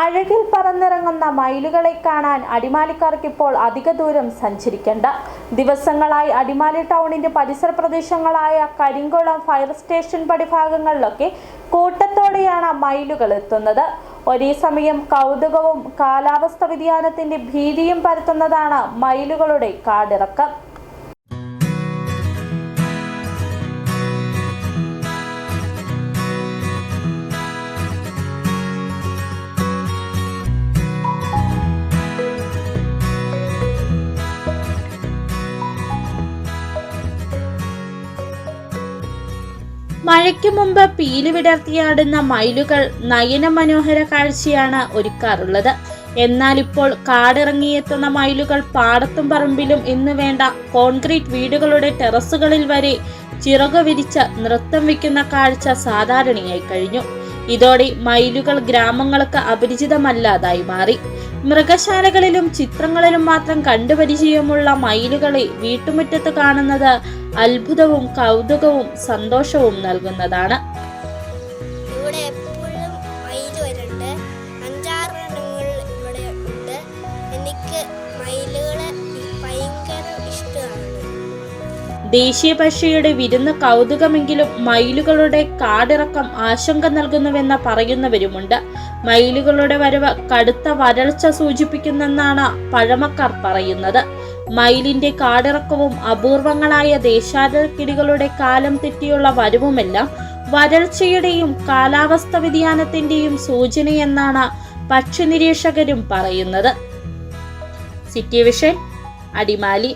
അഴകിൽ പറന്നിറങ്ങുന്ന മയിലുകളെ കാണാൻ അടിമാലിക്കാർക്ക് ഇപ്പോൾ അധിക ദൂരം സഞ്ചരിക്കേണ്ട. ദിവസങ്ങളായി അടിമാലി ടൗണിന്റെ പരിസര പ്രദേശങ്ങളായ കരിങ്കുളം ഫയർ സ്റ്റേഷൻ പടിഭാഗങ്ങളിലൊക്കെ കൂട്ടത്തോടെയാണ് മയിലുകൾ എത്തുന്നത്. ഒരേ സമയം കൗതുകവും കാലാവസ്ഥ വ്യതിയാനത്തിന്റെ ഭീതിയും പരത്തുന്നതാണ് മയിലുകളുടെ കാടിറക്കം. മഴയ്ക്ക് മുമ്പ് പീലി വിടർത്തിയാടുന്ന മയിലുകൾ നയനമനോഹര കാഴ്ചയാണ് ഒരുക്കാറുള്ളത്. എന്നാൽ ഇപ്പോൾ കാടിറങ്ങിയെത്തുന്ന മയിലുകൾ പാടത്തും പറമ്പിലും എന്ന് വേണ്ട കോൺക്രീറ്റ് വീടുകളുടെ ടെറസുകളിൽ വരെ ചിറകു വിരിച്ച് നൃത്തം വയ്ക്കുന്ന കാഴ്ച സാധാരണയായി കഴിഞ്ഞു. ഇതോടെ മയിലുകൾ ഗ്രാമങ്ങൾക്ക് അപരിചിതമല്ലാതായി മാറി. മൃഗശാലകളിലും ചിത്രങ്ങളിലും മാത്രം കണ്ടുപരിചയമുള്ള മയിലുകളെ വീട്ടുമുറ്റത്ത് കാണുന്നത് അത്ഭുതവും കൗതുകവും സന്തോഷവും നൽകുന്നതാണ്. ദേശീയ പക്ഷിയുടെ വിരുന്ന് കൗതുകമെങ്കിലും മയിലുകളുടെ കാടിറക്കം ആശങ്ക നൽകുന്നുവെന്ന് പറയുന്നവരുമുണ്ട്. മയിലുകളുടെ വരവ് കടുത്ത വരൾച്ച സൂചിപ്പിക്കുന്നെന്നാണ് പഴമക്കാർ പറയുന്നത്. മയിലിന്റെ കാടിറക്കവും അപൂർവങ്ങളായ ദേശാടനക്കിടികളുടെ കാലം തെറ്റിയുള്ള വരവുമെല്ലാം വരൾച്ചയുടെയും കാലാവസ്ഥ വ്യതിയാനത്തിന്റെയും സൂചനയെന്നാണ് പക്ഷി നിരീക്ഷകരും പറയുന്നത്. City vision Adimali.